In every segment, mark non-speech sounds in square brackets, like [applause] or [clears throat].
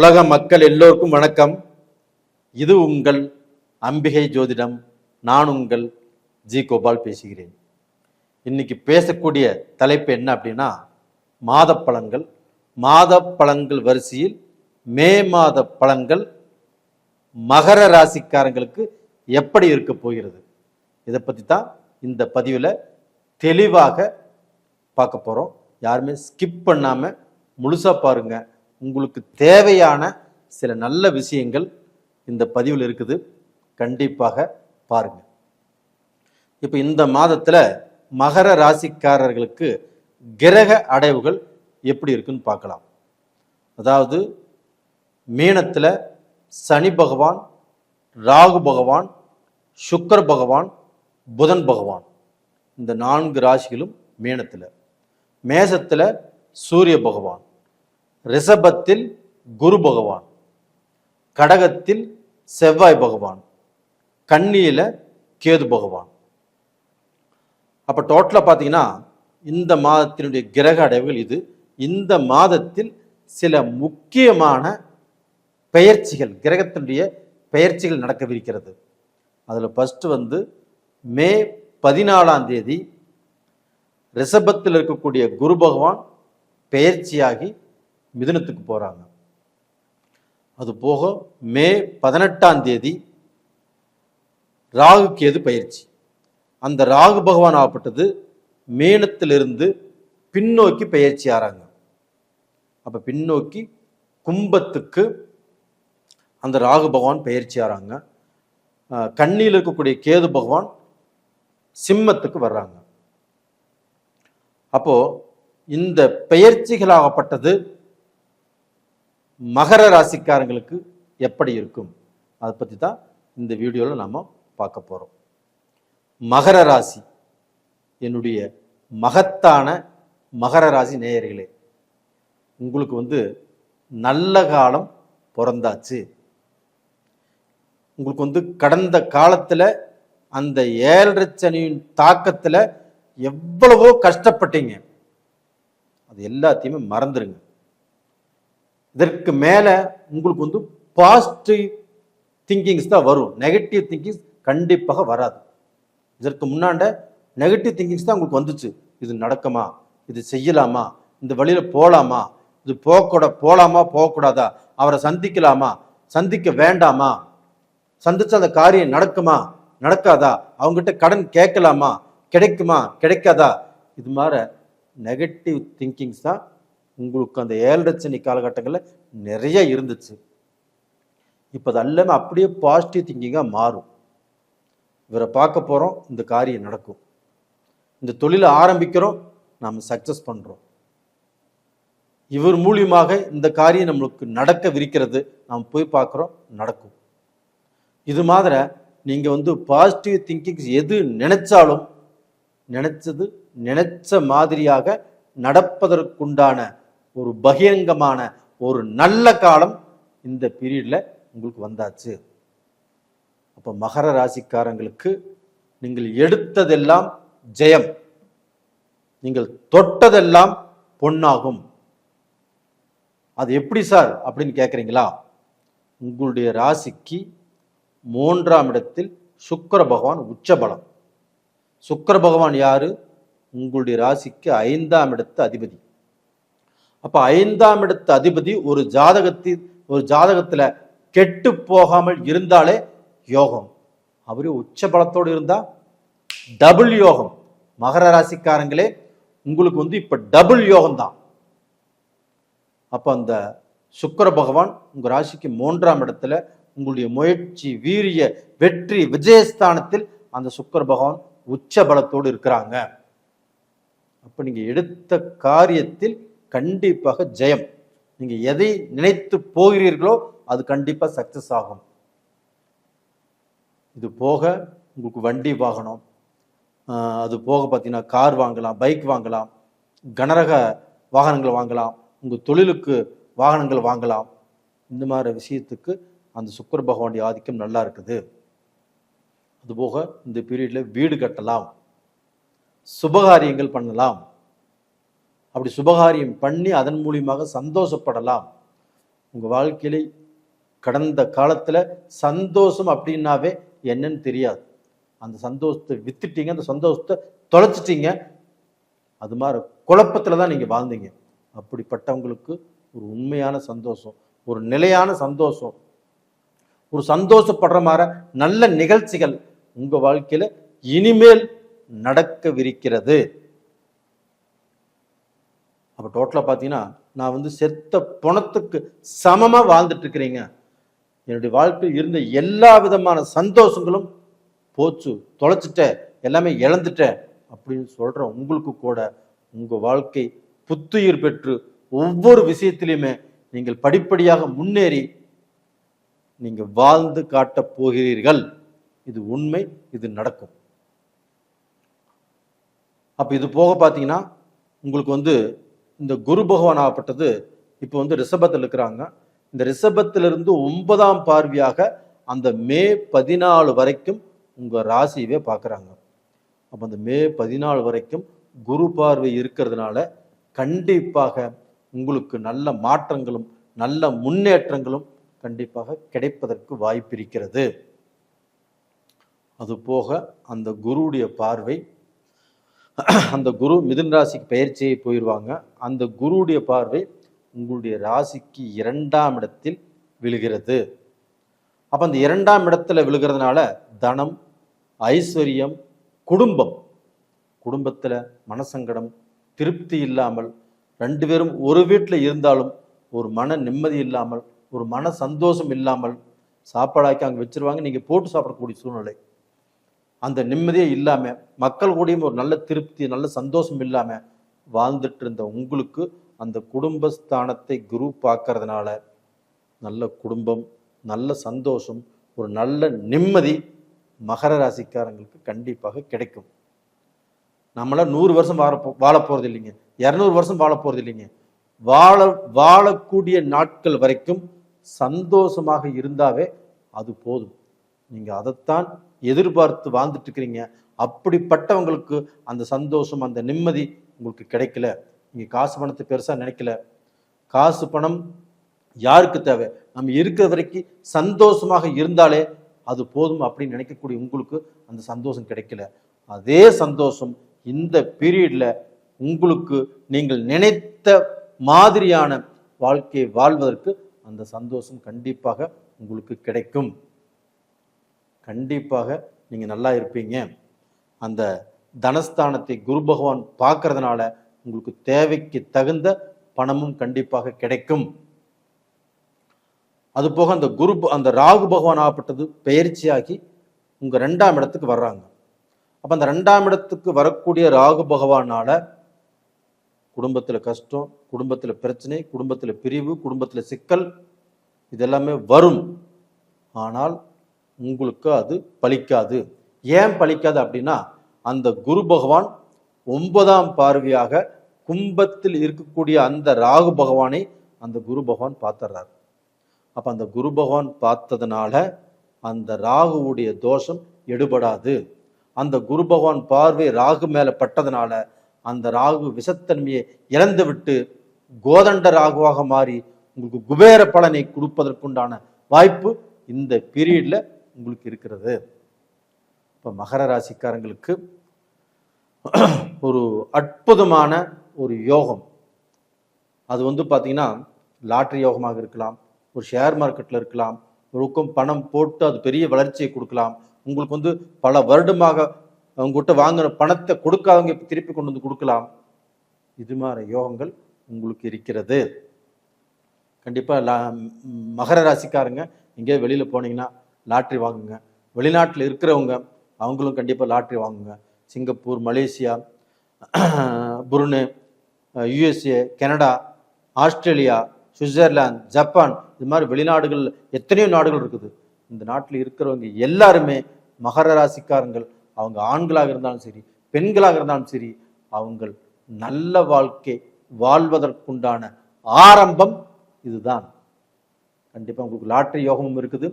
உலக மக்கள் எல்லோருக்கும் வணக்கம். இது உங்கள் அம்பிகை ஜோதிடம். நான் உங்கள் ஜி கோபால் பேசுகிறேன். இன்னைக்கு பேசக்கூடிய தலைப்பு என்ன அப்படின்னா மாத பழங்கள். மாத பழங்கள் வரிசையில் மே மாத பழங்கள் மகர ராசிக்காரங்களுக்கு எப்படி இருக்க போகிறது? இதை பற்றி தான் இந்த பதிவில் தெளிவாக பார்க்க போகிறோம் யாருமே ஸ்கிப் பண்ணாமல் முழுசாக பாருங்கள் உங்களுக்கு தேவையான சில நல்ல விஷயங்கள் இந்த பதிவில் இருக்குது. கண்டிப்பாக பாருங்கள் இப்போ இந்த மாதத்தில் மகர ராசிக்காரர்களுக்கு கிரக அடைவுகள் எப்படி இருக்குன்னு பார்க்கலாம். அதாவது மீனத்தில் சனி பகவான் ராகு பகவான் சுக்கர பகவான் புதன் பகவான். இந்த நான்கு ராசிகளும் மீனத்தில். மேசத்தில் சூரிய பகவான். ரிஷபத்தில் குரு பகவான் கடகத்தில் செவ்வாய் பகவான் கண்ணியில் கேது பகவான். அப்போ டோட்டலாக பார்த்தீங்கன்னா இந்த மாதத்தினுடைய கிரக அடைவுகள் இது. இந்த மாதத்தில் சில முக்கியமான பெயர்ச்சிகள் கிரகத்தினுடைய பெயர்ச்சிகள் நடக்கவிருக்கிறது. அதில் ஃபஸ்ட்டு வந்து மே பதினாலாம் தேதி ரிஷபத்தில் இருக்கக்கூடிய குரு பகவான் பெயர்ச்சியாகி மிதுனத்துக்கு போகிறாங்க அது போக மே பதினெட்டாம் தேதி ராகு கேது பயிற்சி. அந்த ராகு பகவான் ஆகப்பட்டது மேனத்திலிருந்து பின்னோக்கி பயிற்சி ஆறாங்க. அப்போ பின்னோக்கி கும்பத்துக்கு அந்த ராகு பகவான் பயிற்சி ஆறாங்க. கண்ணியில் இருக்கக்கூடிய கேது பகவான் சிம்மத்துக்கு வர்றாங்க. அப்போ இந்த பெயர்ச்சிகளாகப்பட்டது மகர ராசிக்காரங்களுக்கு எப்படி இருக்கும்? அதை பற்றி தான் இந்த வீடியோவில் நாம் பார்க்க போகிறோம் மகர ராசி என்னுடைய மகத்தான மகர ராசி நேயர்களே உங்களுக்கு வந்து நல்ல காலம் பிறந்தாச்சு. உங்களுக்கு வந்து கடந்த காலத்தில் அந்த ஏழரை சனியின் தாக்கத்தில் எவ்வளவோ கஷ்டப்பட்டீங்க. அது எல்லாத்தையுமே மறந்துடுங்க இதற்கு மேலே உங்களுக்கு வந்து பாசிட்டிவ் திங்கிங்ஸ் தான் வரும். நெகட்டிவ் திங்கிங்ஸ் கண்டிப்பாக வராது. இதற்கு முன்னாண்ட நெகட்டிவ் திங்கிங்ஸ் தான் உங்களுக்கு வந்துச்சு. இது நடக்குமா? இது செய்யலாமா? இந்த வழியில் போகலாமா இது போகக்கூட போகலாமா போகக்கூடாதா? அவரை சந்திக்கலாமா? சந்திக்க வேண்டாமா? சந்திச்ச அந்த காரியம் நடக்குமா? நடக்காதா? அவங்ககிட்ட கடன் கேட்கலாமா? கிடைக்குமா? கிடைக்காதா? இது மாதிரி நெகட்டிவ் திங்கிங்ஸ் தான் உங்களுக்கு அந்த ஏழரை காலகட்டங்களில் நிறைய இருந்துச்சு. இப்போ அது எல்லாமே அப்படியே பாசிட்டிவ் திங்கிங்காக மாறும். இவரை பார்க்க போகிறோம் இந்த காரியம் நடக்கும். இந்த தொழிலை ஆரம்பிக்கிறோம் நாம் சக்ஸஸ் பண்ணுறோம் இவர் மூலியமாக இந்த காரியம் நம்மளுக்கு நடக்க விரிக்கிறது நாம் போய் பார்க்குறோம் நடக்கும். இது மாதிரி நீங்கள் வந்து பாசிட்டிவ் திங்கிங்ஸ் எது நினைச்சாலும் நினைச்சது நினைச்ச மாதிரியாக நடப்பதற்குண்டான ஒரு பகிரங்கமான ஒரு நல்ல காலம் இந்த பீரியடில் உங்களுக்கு வந்தாச்சு. அப்போ மகர ராசிக்காரங்களுக்கு நீங்கள் எடுத்ததெல்லாம் ஜெயம். நீங்கள் தொட்டதெல்லாம் பொன்னாகும். அது எப்படி சார் அப்படின்னு கேட்குறீங்களா உங்களுடைய ராசிக்கு மூன்றாம் இடத்தில் சுக்கர பகவான் உச்சபலம். சுக்கர பகவான் யாரு? உங்களுடைய ராசிக்கு ஐந்தாம் இடத்து அதிபதி. அப்போ ஐந்தாம் இடத்து அதிபதி ஒரு ஜாதகத்தில் ஒரு ஜாதகத்தில் கெட்டு போகாமல் இருந்தாலே யோகம். அவரே உச்ச பலத்தோடு இருந்தால் டபுள் யோகம். மகர ராசிக்காரங்களே உங்களுக்கு வந்து இப்போ டபுள் யோகம் தான். அப்போ அந்த சுக்கர பகவான் உங்கள் ராசிக்கு மூன்றாம் இடத்துல உங்களுடைய முயற்சி வீரிய வெற்றி விஜயஸ்தானத்தில் அந்த சுக்கர பகவான் உச்ச பலத்தோடு இருக்கிறாங்க. அப்போ நீங்கள் எடுத்த காரியத்தில் கண்டிப்பாக ஜெயம். நீங்க எதை நினைத்து போகிறீர்களோ அது கண்டிப்பா சக்சஸ் ஆகும். இது போக உங்களுக்கு வண்டி வாகனம் அது போக பார்த்தீங்கன்னா கார் வாங்கலாம் பைக் வாங்கலாம் கனரக வாகனங்கள் வாங்கலாம் உங்கள் தொழிலுக்கு வாகனங்கள் வாங்கலாம். இந்த மாதிரி விஷயத்துக்கு அந்த சுக்கர பகவானுடைய ஆதிக்கம் நல்லா இருக்குது. அதுபோக இந்த பீரியடில் வீடு கட்டலாம் சுபகாரியங்கள் பண்ணலாம். அப்படி சுபகாரியம் பண்ணி அதன் மூலியமாக சந்தோஷப்படலாம். உங்கள் வாழ்க்கையில கடந்த காலத்தில் சந்தோஷம் அப்படின்னாவே என்னன்னு தெரியாது. அந்த சந்தோஷத்தை வித்துட்டீங்க அந்த சந்தோஷத்தை தொலைச்சிட்டீங்க. அது மாதிரி குழப்பத்தில் தான் நீங்கள் வாழ்ந்தீங்க. அப்படிப்பட்டவங்களுக்கு ஒரு உண்மையான சந்தோஷம் ஒரு நிலையான சந்தோஷம். ஒரு சந்தோஷப்படுற மாதிரி நல்ல நிகழ்ச்சிகள் உங்கள் வாழ்க்கையில் இனிமேல் நடக்கவிருக்கிறது. அப்போ டோட்டலாக பார்த்தீங்கன்னா நான் வந்து செத்த பணத்துக்கு சமமாக வாழ்ந்துட்டுருக்கிறீங்க. என்னுடைய வாழ்க்கையில் இருந்த எல்லா விதமான சந்தோஷங்களும் போச்சு தொலைச்சிட்டேன் எல்லாமே இழந்துட்டேன் அப்படின்னு சொல்கிற உங்களுக்கு கூட உங்கள் வாழ்க்கை புத்துயிர் பெற்று ஒவ்வொரு விஷயத்திலையுமே நீங்கள் படிப்படியாக முன்னேறி நீங்கள் வாழ்ந்து காட்டப் போகிறீர்கள். இது உண்மை இது நடக்கும். அப்போ இது போக பார்த்தீங்கன்னா உங்களுக்கு வந்து இந்த குரு பகவான் ஆகப்பட்டது இப்போ வந்து ரிஷபத்தில் இருக்கிறாங்க. இந்த ரிஷபத்திலிருந்து ஒன்பதாம் பார்வையாக அந்த மே பதினாலு வரைக்கும் உங்கள் ராசியவே பார்க்குறாங்க அப்போ அந்த மே பதினாலு வரைக்கும் குரு பார்வை இருக்கிறதுனால கண்டிப்பாக உங்களுக்கு நல்ல மாற்றங்களும் நல்ல முன்னேற்றங்களும் கண்டிப்பாக கிடைப்பதற்கு வாய்ப்பு இருக்கிறது. அந்த குருவுடைய பார்வை அந்த குரு மிதுன் ராசிக்கு பயிற்சியை போயிடுவாங்க அந்த குருவுடைய பார்வை உங்களுடைய ராசிக்கு இரண்டாம் இடத்தில் விழுகிறது. அப்போ அந்த இரண்டாம் இடத்துல விழுகிறதுனால தனம் ஐஸ்வர்யம் குடும்பம். குடும்பத்தில் மனசங்கடம் திருப்தி இல்லாமல் ரெண்டு பேரும் ஒரு வீட்டில் இருந்தாலும் ஒரு மன நிம்மதி இல்லாமல் ஒரு மன சந்தோஷம் இல்லாமல் சாப்பாடாக்கி அங்கே வச்சிருவாங்க. நீங்கள் போட்டு சாப்பிடக்கூடிய சூழ்நிலை. அந்த நிம்மதியே இல்லாமல் மக்கள் கூடயும் ஒரு நல்ல திருப்தி நல்ல சந்தோஷம் இல்லாமல் வாழ்ந்துட்டு இருந்த உங்களுக்கு அந்த குடும்பஸ்தானத்தை குரு பார்க்கறதுனால நல்ல குடும்பம் நல்ல சந்தோஷம் ஒரு நல்ல நிம்மதி மகர ராசிக்காரங்களுக்கு கண்டிப்பாக கிடைக்கும். நம்மளாம் நூறு வருஷம் வாழ வாழ போகிறது இல்லைங்க. இரநூறு வருஷம் வாழ போகிறது இல்லைங்க. வாழ வாழக்கூடிய நாட்கள் வரைக்கும் சந்தோஷமாக இருந்தாவே அது போதும். நீங்கள் அதைத்தான் எதிர்பார்த்து வாழ்ந்துட்டு இருக்கிறீங்க அப்படிப்பட்டவங்களுக்கு அந்த சந்தோஷம் அந்த நிம்மதி உங்களுக்கு கிடைக்கல. நீங்கள் காசு பணத்தை பெருசாக நினைக்கல. காசு பணம் யாருக்கு தேவை? நம்ம இருக்கிற வரைக்கும் சந்தோஷமாக இருந்தாலே அது போதும் அப்படின்னு நினைக்கக்கூடிய உங்களுக்கு அந்த சந்தோஷம் கிடைக்கல. அதே சந்தோஷம் இந்த பீரியடில் உங்களுக்கு நீங்கள் நினைத்த மாதிரியான வாழ்க்கையை வாழ்வதற்கு அந்த சந்தோஷம் கண்டிப்பாக உங்களுக்கு கிடைக்கும். கண்டிப்பாக நீங்கள் நல்லா இருப்பீங்க. அந்த தனஸ்தானத்தை குரு பகவான் பார்க்கறதுனால உங்களுக்கு தேவைக்கு தகுந்த பணமும் கண்டிப்பாக கிடைக்கும். அது போக அந்த குரு அந்த ராகு பகவான் ஆகப்பட்டது பயிற்சியாகி உங்கள் ரெண்டாம் இடத்துக்கு வர்றாங்க. அப்போ அந்த ரெண்டாம் இடத்துக்கு வரக்கூடிய ராகு பகவானால் குடும்பத்தில் கஷ்டம் குடும்பத்தில் பிரச்சனை குடும்பத்தில் பிரிவு குடும்பத்தில் சிக்கல் இதெல்லாமே வரும். ஆனால் உங்களுக்கு அது பலிக்காது. ஏன் பலிக்காது அப்படின்னா அந்த குரு பகவான் ஒன்பதாம் பார்வையாக கும்பத்தில் இருக்கக்கூடிய அந்த ராகு பகவானை அந்த குரு பகவான் பார்த்துறார். அப்போ அந்த குரு பகவான் பார்த்ததுனால அந்த ராகுவுடைய தோஷம் எடுபடாது. அந்த குரு பகவான் பார்வை ராகு மேலே பட்டதுனால அந்த ராகு விஷத்தன்மையை இழந்து விட்டு கோதண்ட ராகுவாக மாறி உங்களுக்கு குபேர பலனை கொடுப்பதற்குண்டான வாய்ப்பு இந்த பீரியடில் உங்களுக்கு இருக்கிறது. இப்போ மகர ராசிக்காரங்களுக்கு ஒரு அற்புதமான ஒரு யோகம். அது வந்து பார்த்தீங்கன்னா லாட்ரி யோகமாக இருக்கலாம் ஒரு ஷேர் மார்க்கெட்டில் இருக்கலாம் ஒரு பணம் போட்டு அது பெரிய வளர்ச்சியை கொடுக்கலாம். உங்களுக்கு வந்து பல வருடமாக உங்கள்கிட்ட வாங்கின பணத்தை கொடுக்காதவங்க திருப்பி கொண்டு வந்து கொடுக்கலாம். இது மாதிரி யோகங்கள் உங்களுக்கு இருக்கிறது. கண்டிப்பாக லா மகர ராசிக்காரங்க எங்கேயோ வெளியில் போனீங்கன்னா லாட்ரி வாங்குங்க. வெளிநாட்டில் இருக்கிறவங்க அவங்களும் கண்டிப்பாக லாட்ரி வாங்குங்க. Singapore Malaysia Brunei USA Canada Australia Switzerland Japan இது மாதிரி வெளிநாடுகள் எத்தனையோ நாடுகள் இருக்குது. இந்த நாட்டில் இருக்கிறவங்க எல்லாருமே மகர ராசிக்காரங்கள். அவங்க ஆண்களாக இருந்தாலும் சரி பெண்களாக இருந்தாலும் சரி அவங்கள் நல்ல வாழ்க்கை வாழ்வதற்குண்டான ஆரம்பம் இதுதான். கண்டிப்பாக உங்களுக்கு லாட்ரி யோகமும் இருக்குது.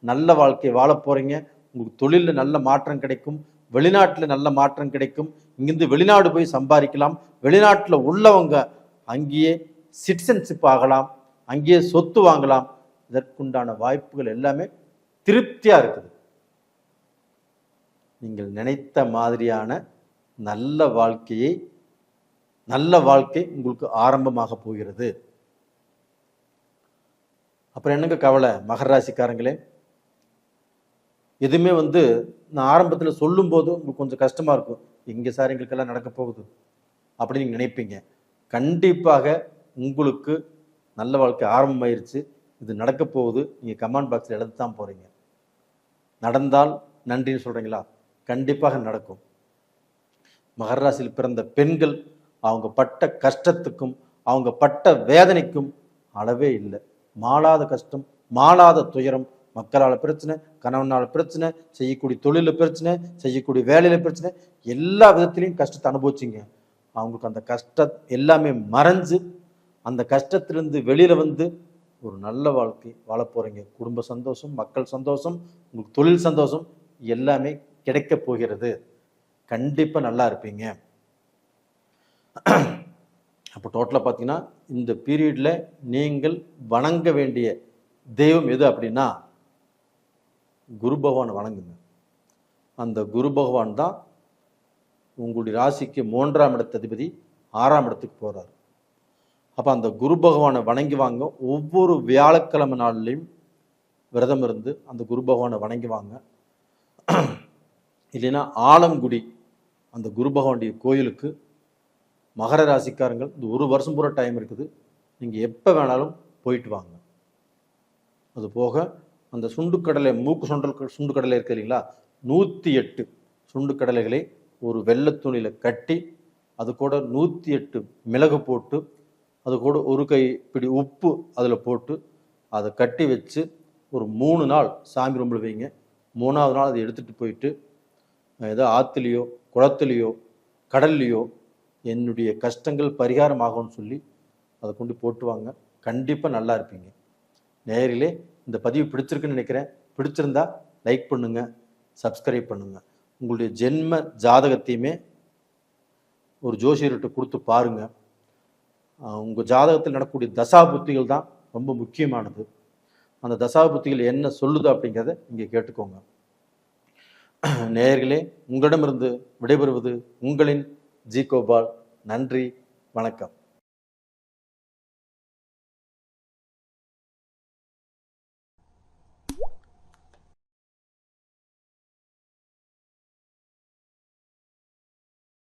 நல்ல வாழ்க்கை வாழ போறீங்க. உங்களுக்கு தொழிலில் நல்ல மாற்றம் கிடைக்கும். வெளிநாட்டில் நல்ல மாற்றம் கிடைக்கும். இங்கிருந்து வெளிநாடு போய் சம்பாதிக்கலாம். வெளிநாட்டில் உள்ளவங்க அங்கேயே சிட்டிசன்ஷிப் ஆகலாம். அங்கேயே சொத்து வாங்கலாம். இதற்குண்டான வாய்ப்புகள் எல்லாமே திருப்தியாக இருக்குது. நீங்கள் நினைத்த மாதிரியான நல்ல வாழ்க்கையை நல்ல வாழ்க்கை உங்களுக்கு ஆரம்பமாக போகிறது. அப்புறம் என்னங்க கவலை? மகராசிக்காரங்களே எதுவுமே வந்து நான் ஆரம்பத்தில் சொல்லும்போது உங்களுக்கு கொஞ்சம் கஷ்டமாக இருக்கும். எங்கே சார் எங்களுக்கெல்லாம் நடக்க போகுது. அப்படின்னு நீங்கள் நினைப்பீங்க. கண்டிப்பாக உங்களுக்கு நல்ல வாழ்க்கை ஆரம்பமாயிருச்சு. இது நடக்க போகுது. நீங்கள் கமெண்ட் பாக்ஸில் எழுத தான் போகிறீங்க நடந்தால் நன்றின்னு சொல்கிறீங்களா கண்டிப்பாக நடக்கும். மகராசியில் பிறந்த பெண்கள் அவங்க பட்ட கஷ்டத்துக்கும் அவங்க பட்ட வேதனைக்கும் அளவே இல்லை. மாளாத கஷ்டம் மாளாத துயரம் மக்களால் பிரச்சனை கணவனால் பிரச்சனை செய்யக்கூடிய தொழிலில் பிரச்சனை செய்யக்கூடிய வேலையில் பிரச்சனை எல்லா விதத்திலையும் கஷ்டத்தை அனுபவிச்சிங்க. அவங்களுக்கு அந்த கஷ்ட எல்லாமே மறைஞ்சு அந்த கஷ்டத்திலிருந்து வெளியில் வந்து ஒரு நல்ல வாழ்க்கை வாழ போகிறீங்க குடும்ப சந்தோஷம் மக்கள் சந்தோஷம் உங்களுக்கு தொழில் சந்தோஷம் எல்லாமே கிடைக்க போகிறது. கண்டிப்பாக நல்லா இருப்பீங்க. அப்போ டோட்டலாக பார்த்தீங்கன்னா இந்த பீரியடில் நீங்கள் வணங்க வேண்டிய தெய்வம் எது அப்படின்னா குரு பகவான் வணங்குங்க. அந்த குரு பகவான் தான் உங்களுடைய ராசிக்கு மூன்றாம் இடத்ததிபதி ஆறாம் இடத்துக்கு போகிறார் அப்போ அந்த குரு பகவானை வணங்கி வாங்க ஒவ்வொரு வியாழக்கிழமை நாள்லையும் விரதம் இருந்து அந்த குரு பகவானை வணங்கி வாங்க. இல்லைன்னா ஆலங்குடி அந்த குரு பகவானுடைய கோயிலுக்கு மகர ராசிக்காரங்கள் இந்த ஒரு வருஷம் பூரா டைம் இருக்குது. நீங்கள் எப்போ வேணாலும் போயிட்டு வாங்க. அது போக அந்த சுண்டுக்கடலை மூக்கு சுண்டல் சுண்டுக்கடலை இருக்கு இல்லைங்களா? நூற்றி எட்டு சுண்டுக்கடலைகளை ஒரு வெள்ளை துணியில் கட்டி அது கூட நூற்றி எட்டு மிளகு போட்டு அது கூட ஒரு கை பிடி உப்பு அதில் போட்டு அதை கட்டி வச்சு ஒரு மூணு நாள் சாமி ரூமில் வைங்க. மூணாவது நாள் அதை எடுத்துகிட்டு போயிட்டு ஏதோ ஆற்றுலையோ குளத்துலேயோ கடல்லையோ என்னுடைய கஷ்டங்கள் பரிகாரம் ஆகும்னு சொல்லி அதை கொண்டு போட்டுவாங்க கண்டிப்பாக நல்லா இருப்பீங்க. நேரிலே இந்த பதிவு பிடிச்சிருக்குன்னு நினைக்கிறேன். பிடிச்சிருந்தா லைக் பண்ணுங்க சப்ஸ்கிரைப் பண்ணுங்க. உங்களுடைய ஜென்ம ஜாதகத்தையுமே ஒரு ஜோசியர்கிட்ட கொடுத்து பாருங்க. உங்கள் ஜாதகத்தில் நடக்கக்கூடிய தசா புத்திகள் தான் ரொம்ப முக்கியமானது. அந்த தசா புத்திகள் என்ன சொல்லுது அப்படிங்கிறத நீங்கள் கேட்டுக்கோங்க. [clears throat] நேயர்களே உங்களிடமிருந்து விடைபெறுவது உங்களின் ஜி கோபால் நன்றி வணக்கம்.